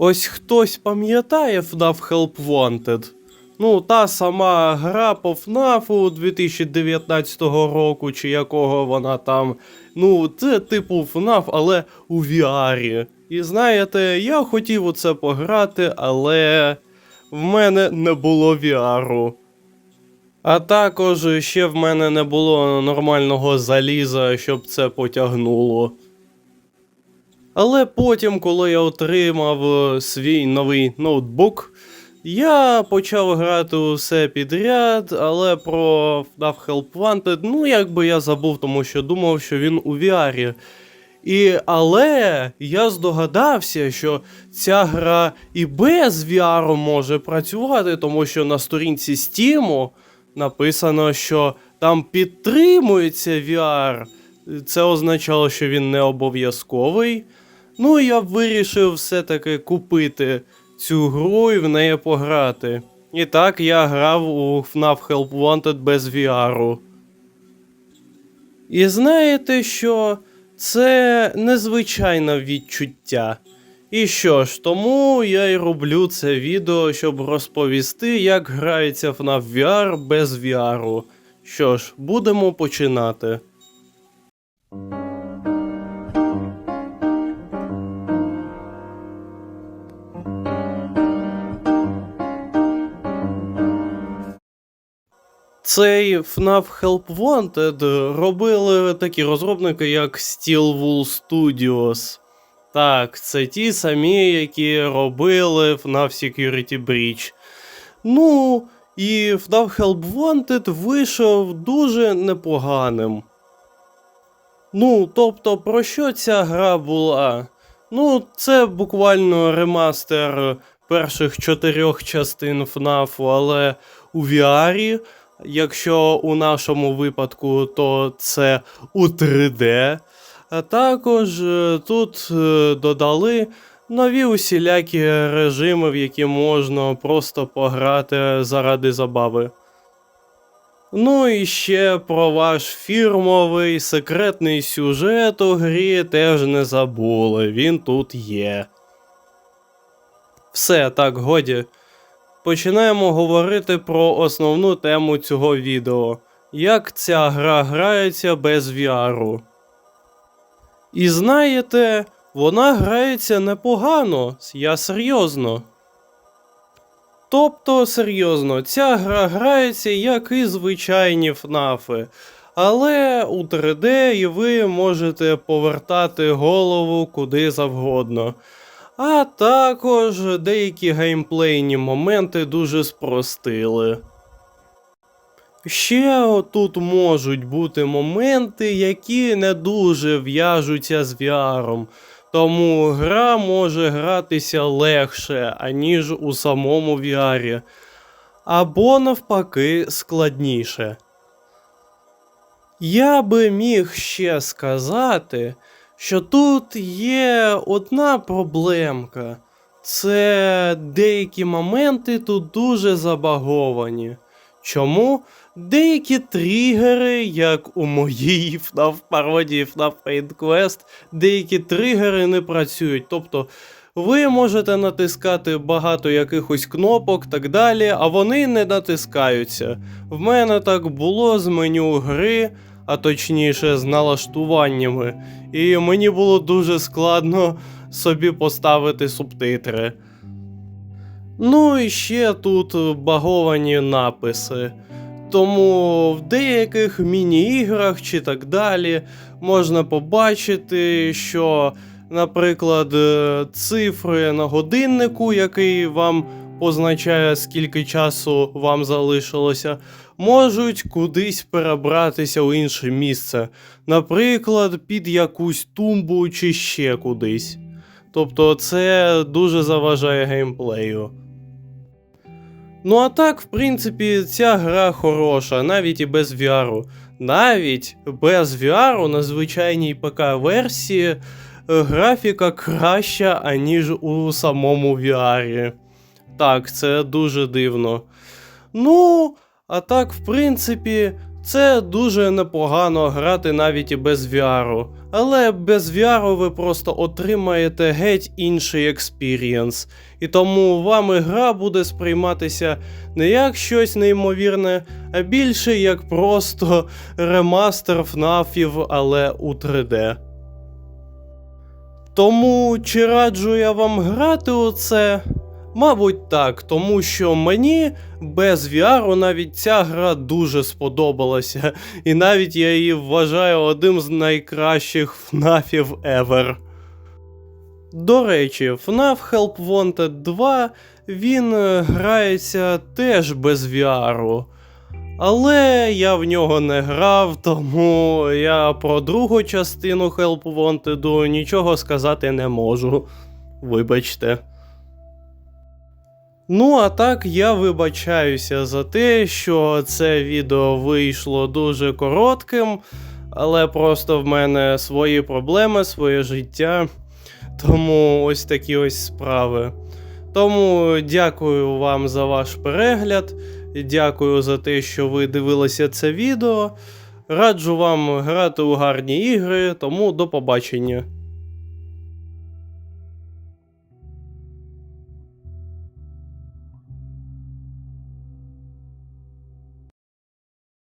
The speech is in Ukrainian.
Ось хтось пам'ятає FNAF Help Wanted? Ну, та сама гра по FNAF 2019 року, чи якого вона там. Ну, це типу FNAF, але у VR. І знаєте, я хотів у це пограти, але в мене не було VR. А також ще в мене не було нормального заліза, щоб це потягнуло. Але потім, коли я отримав е, свій новий ноутбук, я почав грати усе підряд, але про FNAF Help Wanted, ну якби я забув, тому що думав, що він у VR. І, але я здогадався, що ця гра і без VR може працювати, тому що на сторінці Steam написано, що там підтримується VR. Це означало, що він не обов'язковий. Ну, я вирішив все-таки купити цю гру і в неї пограти. І так я грав у FNAF Help Wanted без VR. І знаєте що? Це незвичайне відчуття. І що ж, тому я й роблю це відео, щоб розповісти, як грається FNAF VR без VR. Що ж, будемо починати. Цей FNAF Help Wanted робили такі розробники, як Steelwool Studios. Так, це ті самі, які робили FNAF Security Breach. Ну, і FNAF Help Wanted вийшов дуже непоганим. Ну, тобто, про що ця гра була? Ну, це буквально ремастер перших чотирьох частин FNAF, але у VR. Якщо у нашому випадку, то це у 3D. А також е, тут е, додали нові усілякі режими, в які можна просто пограти заради забави. Ну і ще про ваш фірмовий секретний сюжет у грі теж не забули, він тут є. Все, так, годі. Починаємо говорити про основну тему цього відео. Як ця гра грається без VR. І знаєте, вона грається непогано, я серйозно. Тобто, серйозно, ця гра грається як і звичайні ФНАФи. Але у 3D і ви можете повертати голову куди завгодно. А також деякі геймплейні моменти дуже спростили. Ще тут можуть бути моменти, які не дуже в'яжуться з VR, тому гра може гратися легше, аніж у самому VR, або навпаки складніше. Я би міг ще сказати, що тут є одна проблемка. Це деякі моменти тут дуже забаговані. Чому? Деякі тригери, як у моїй FNAF пародії FNAF Paint Quest, деякі тригери не працюють. Тобто ви можете натискати багато якихось кнопок так далі, а вони не натискаються. В мене так було з меню гри, а точніше з налаштуваннями, і мені було дуже складно собі поставити субтитри. Ну і ще тут баговані написи. Тому в деяких міні-іграх чи так далі можна побачити, що, наприклад, е, цифри на годиннику, який вам позначає, скільки часу вам залишилося, можуть кудись перебратися у інше місце, наприклад, під якусь тумбу чи ще кудись. Тобто це дуже заважає геймплею. Ну а так, в принципі, ця гра хороша, навіть і без VR. Навіть без VR на звичайній ПК-версії е, графіка краща, аніж у самому VR. Так, це дуже дивно. Ну, а так, в принципі, Це дуже непогано грати навіть і без VR, але без VR ви просто отримаєте геть інший експірієнс. І тому вами гра буде сприйматися не як щось неймовірне, а більше як просто ремастер ФНАФів, але у 3D. Тому чи раджу я вам грати у це? Мабуть, так, тому що мені без VR навіть ця гра дуже сподобалася, і навіть я її вважаю одним з найкращих ФНАФів ever. До речі, FNAF Help Wanted 2 він е, грається теж без VR. Але я в нього не грав, тому я про другу частину Help Wanted нічого сказати не можу. Вибачте. Ну, а так я вибачаюся за те, що це відео вийшло дуже коротким, але просто в мене свої проблеми, своє життя. Тому ось такі ось справи. Тому дякую вам за ваш перегляд. Дякую за те, що ви дивилися це відео. Раджу вам грати у гарні ігри, тому до побачення.